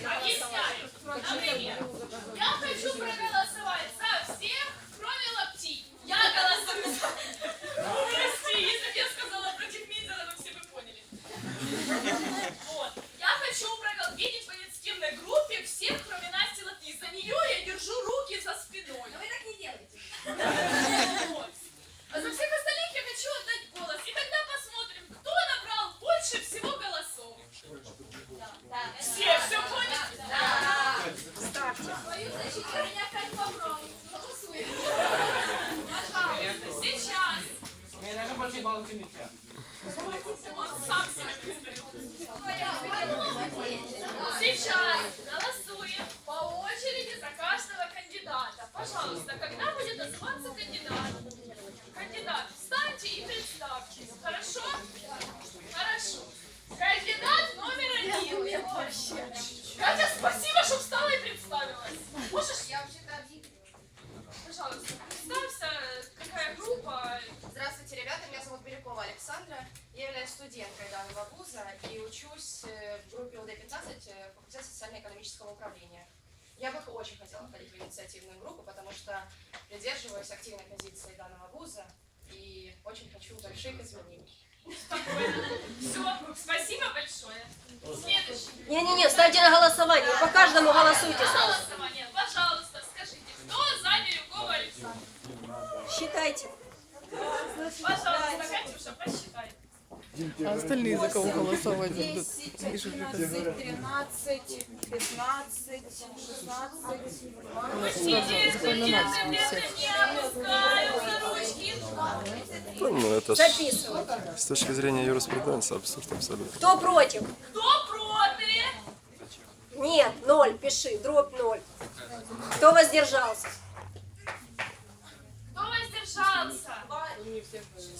ставьте на голосование. Объясняю. извините. Студенткой данного вуза и учусь э, в группе УД-15 э, факультет социально-экономического управления. Я бы очень хотела входить в инициативную группу, потому что придерживаюсь активной позиции данного вуза и очень хочу больших изменений. Все, спасибо большое. Следующий. Не-не-не, ставьте на голосование. По каждому голосуйте сразу. голосование, пожалуйста, скажите, кто за Бирюкова Александра? Считайте. Пожалуйста, Катюша, посчитай. А остальные за кого голосовать будут? 10, 11, 13, 15, 16, Мужчины, студенты, вверх не опускаю за ручки. Ну, это ж с точки зрения юриспруденции абсурд абсолютно. Кто против? Кто против? Нет, ноль, пиши, дробь ноль. Кто воздержался? шанса.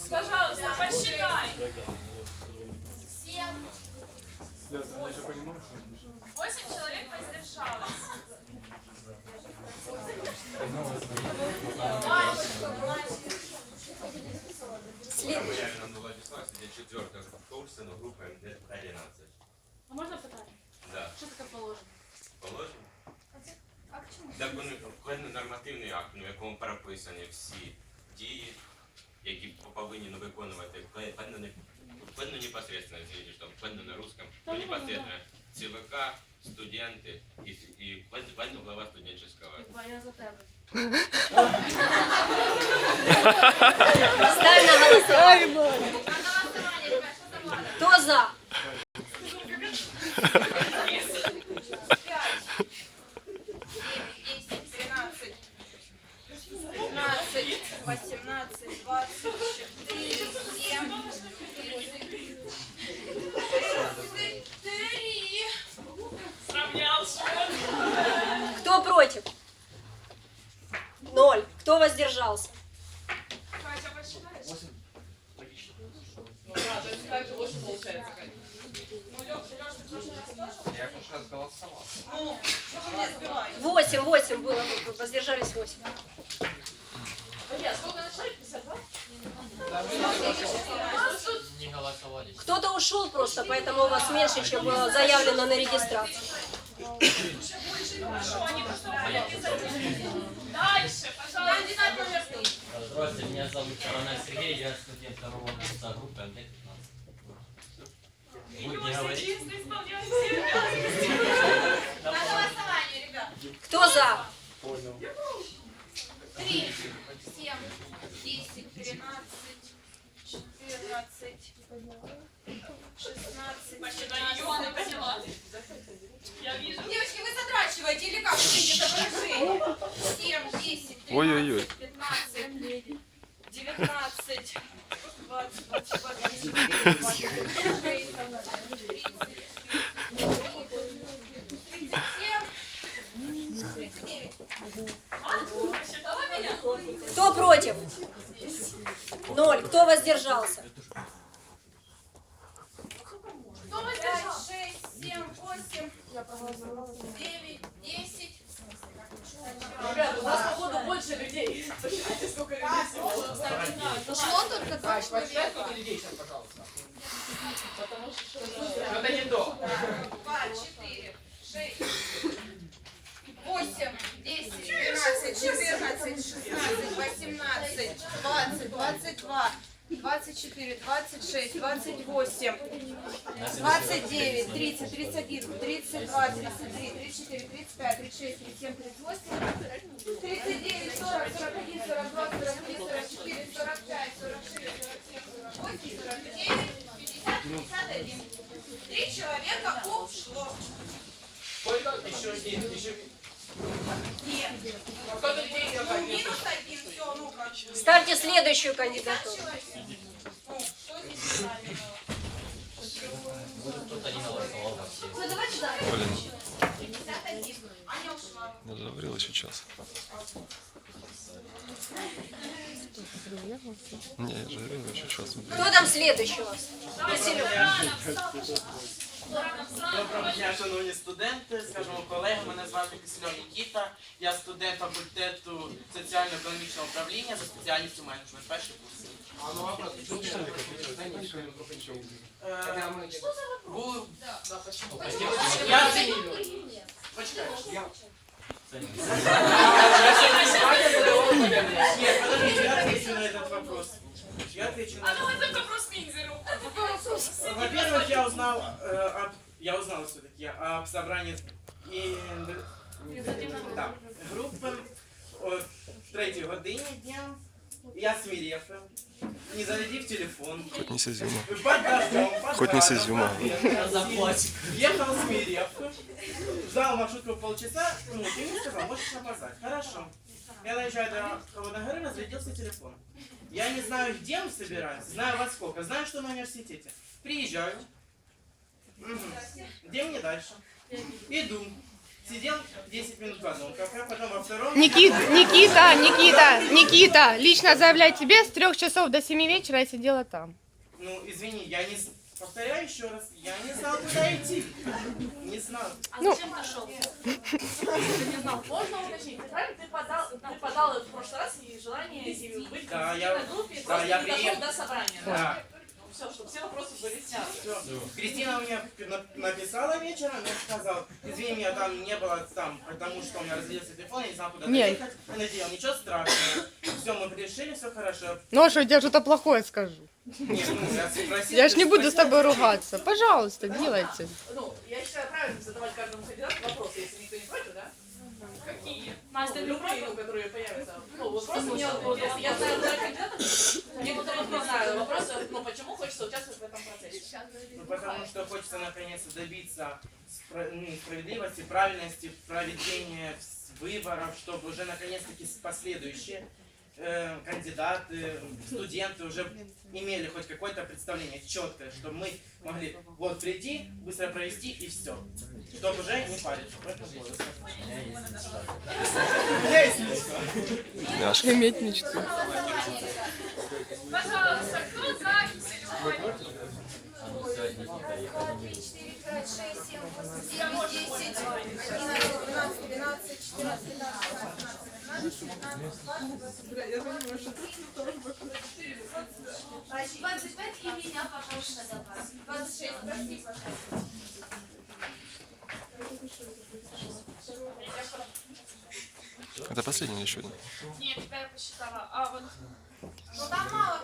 Пожалуйста, посчитай. Семь. Восемь человек воздержалось. Следующий. Четвертая курса, но группа МД 11. А можно пытать? Да. Что таке положено? Положено? А к чому? Так ну, ну, ну, вони нормативний акт, на якому прописані всі дії, які повинні ну, виконувати впевнені, непосредственно, звісно, что впевнені на русском, но ну, ну, непосредственно ЦВК, студенты и і впевнено глава студенческого. Я за тебе. Стань на голосування. Против? Ноль. Кто воздержался? Как раз голосовал. Восемь, восемь было. Воздержались восемь. Илья, сколько начали? 52? Не голосовали. Кто-то ушел просто, поэтому у вас меньше, чем было заявлено на регистрацию. Дальше, пожалуйста. Здравствуйте, меня зовут Каранай Сергей, я студент второго курса группы МД-15. Будет не Иосиф говорить? На голосование, ребят. Кто за? Три, семь, десять, тринадцать, четырнадцать, Девочки, вы затрачиваете или как изображение? Семь, десять, Ой-ой-ой. тринадцать, пятнадцать, девятнадцать, двадцать, двадцать, двадцать, двадцать шесть, тридцать, тридцать семь, тридцать девять. Посчитала меня? Кто против? Ноль. Кто воздержался? 14, 16, 18, 20, 22, 24, 26, 28, 29, 30, 31, 32, 33, 34, 35, 36, 37, 38, 39, 40, 41, 42, Давайте дальше. Блин, 51. Аня ушла. я же говорил еще час. Не, я же говорил еще час. Кто там следующий у вас? Доброго дня, шановні студенти, скажімо колеги, мене звати Кисельов Нікіта. Я студент факультету соціально-економічного управління за спеціальністю менеджмент, перший курс. А ну вопрос, почему ты Е, був- Почему? Я Почекай. Нет, подождите, я отвечу на этот вопрос. Я отвечу на А этот ну это вопрос Минзеру. Во-первых, я узнал, э, об, я узнал все-таки об собрании і, да, групи о третій годині дня. Я сміряв, не зарядив телефон. Хоть не с изюма. Под дождем, под Хоть не с градом, изюма. под Заплатит. Ехал смирев. Ждал маршрутку полчаса, ну, ты мне сказал, можешь опоздать. Хорошо. Я доезжаю до Холодной горы, разрядился телефон. Я не знаю, где он собирается, знаю во сколько, знаю, что на университете. Приезжаю. Мгм. Где мне дальше? Иду. Сидел 10 минут в одном кафе, потом во втором. Никит, Никита, Никита, Никита, лично заявляю тебе, с трех часов до семи вечера я сидела там. Ну, извини, я не... Повторяю еще раз, я не знал, куда идти. Не знал. А Ну. зачем пошел? Не знал, можно уточнить? Ты правильно? Ты подал, ты подал в прошлый раз и желание быть Да, в я- группе, да, просто я не дошел до собрания. Да. Все, чтобы все вопросы были сняты. Кристина мне на- написала вечером, я сказал, извини, меня там не было там, потому что у меня разделился телефон, я не знал, куда Не. доехать. Я надеял, ничего страшного. Все, мы решили, все хорошо. Ну а что, я тебе что-то плохое скажу? Нет, ну, я спросил. Я ж не буду с тобой ругаться. Пожалуйста, делайте. Ну, я считаю правильно задавать каждому кандидату вопросы, если никто не против, да? Какие? Настя, любые, ну, которые появятся. Ну, вот просто мне. Я знаю кандидатов, некоторых не знаю вопросы, ну, почему хочется участвовать в этом процессе. Ну, потому что хочется наконец-то добиться спра- ну, справедливости, правильности проведения выборов, чтобы уже наконец-таки с- последующие э, кандидаты, студенты уже имели хоть какое-то представление четкое, чтобы мы могли вот прийти, быстро провести и все. Чтобы уже не париться. В этом было достаточно. У меня есть мечта. Няшка. Иметь мечту. Это последний еще один? Нет, я посчитала. А вот.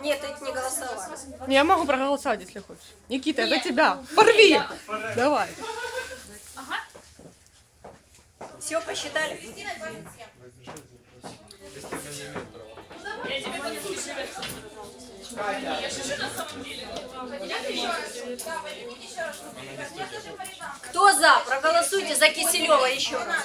Нет, эти не голосовали. Я могу проголосовать, если хочешь. Никита, это тебя. Порви! Давай. Все посчитали? Кто за? Проголосуйте за Киселева еще раз.